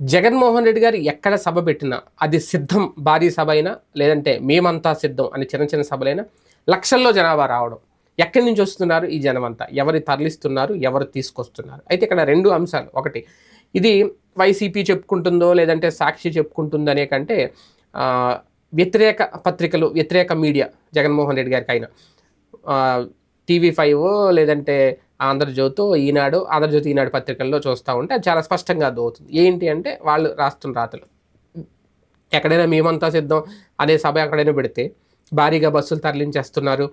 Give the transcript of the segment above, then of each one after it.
జగన్మోహన్ రెడ్డి గారు ఎక్కడ సభ పెట్టినా అది సిద్ధం భారీ సభ అయినా లేదంటే మేమంతా సిద్ధం అని చిన్న చిన్న సభలైనా లక్షల్లో జనాభా రావడం. ఎక్కడి నుంచి వస్తున్నారు ఈ జనం అంతా ఎవరు తరలిస్తున్నారు? ఎవరు తీసుకొస్తున్నారు? అయితే ఇక్కడ రెండు అంశాలు. ఒకటి ఇది వైసీపీ చెప్పుకుంటుందో లేదంటే సాక్షి చెప్పుకుంటుందో అనే కంటే వ్యతిరేక పత్రికలు వ్యతిరేక మీడియా జగన్మోహన్ రెడ్డి గారికి అయినా టీవీ ఫైవ్ లేదంటే ఆంధ్రజ్యోతి ఈనాడు ఆంధ్రజ్యోతి ఈనాడు పత్రికల్లో చూస్తూ ఉంటే అది చాలా స్పష్టంగా అర్థమవుతుంది. ఏంటి అంటే వాళ్ళు రాస్తున్న రాతలు. ఎక్కడైనా మేమంతా సిద్ధం అనే సభ ఎక్కడైనా పెడితే భారీగా బస్సులు తరలించేస్తున్నారు.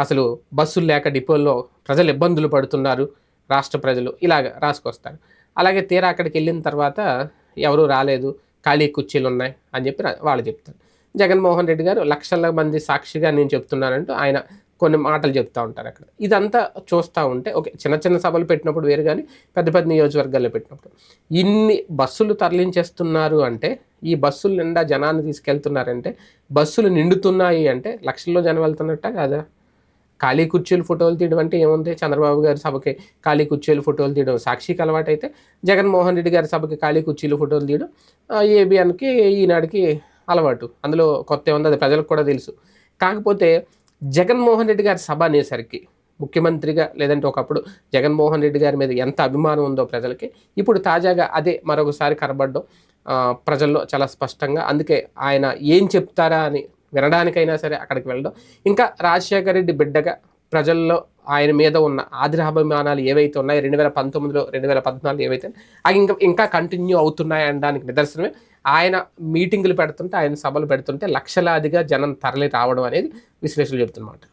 అసలు బస్సులు లేక డిపోల్లో ప్రజలు ఇబ్బందులు పడుతున్నారు. రాష్ట్ర ప్రజలు ఇలాగ రాసుకొస్తారు. అలాగే తీరా అక్కడికి వెళ్ళిన తర్వాత ఎవరూ రాలేదు ఖాళీ కుర్చీలు ఉన్నాయి అని చెప్పి వాళ్ళు చెప్తారు. జగన్మోహన్ రెడ్డి గారు లక్షల మంది సాక్షిగా నేను చెప్తున్నానంటూ ఆయన కొన్ని మాటలు చెప్తూ ఉంటారు అక్కడ. ఇదంతా చూస్తూ ఉంటే ఓకే చిన్న చిన్న సభలు పెట్టినప్పుడు వేరు కానీ పెద్ద పెద్ద నియోజకవర్గాల్లో పెట్టినప్పుడు. ఇన్ని బస్సులు తరలించేస్తున్నారు అంటే ఈ బస్సులు నిండా జనాన్ని తీసుకెళ్తున్నారంటే బస్సులు నిండుతున్నాయి అంటే లక్షల్లో జనం వెళ్తున్నట్ట కాదా? ఖాళీ కుర్చీలు ఫోటోలు తీయడం అంటే ఏముంది? చంద్రబాబు గారి సభకి ఖాళీ కుర్చీలు ఫోటోలు తీయడం సాక్షికి అలవాటు అయితే జగన్మోహన్ రెడ్డి గారి సభకి ఖాళీ కుర్చీలు ఫోటోలు తీయడం ఏబిఎన్కి ఈనాడికి అలవాటు. అందులో కొత్త ఉంది అది ప్రజలకు కూడా తెలుసు. కాకపోతే జగన్మోహన్ రెడ్డి గారి సభ అనేసరికి ముఖ్యమంత్రిగా లేదంటే ఒకప్పుడు జగన్మోహన్ రెడ్డి గారి మీద ఎంత అభిమానం ఉందో ప్రజలకి ఇప్పుడు తాజాగా అదే మరొకసారి కనబడడం ప్రజల్లో చాలా స్పష్టంగా అందుకే ఆయన ఏం చెప్తారా అని వినడానికైనా సరే అక్కడికి వెళ్ళడం. ఇంకా రాజశేఖర రెడ్డి బిడ్డగా ప్రజల్లో ఆయన మీద ఉన్న ఆదిరాభిమానాలు ఏవైతే ఉన్నాయో రెండు వేల పంతొమ్మిదిలో రెండు వేల పద్నాలుగు ఏవైతే అవి ఇంకా ఇంకా కంటిన్యూ అవుతున్నాయి అనడానికి నిదర్శనమే. ఆయన మీటింగులు పెడుతుంటే ఆయన సభలు పెడుతుంటే లక్షలాదిగా జనం తరలి రావడం అనేది విశ్లేషకులు చెప్తున్నమాట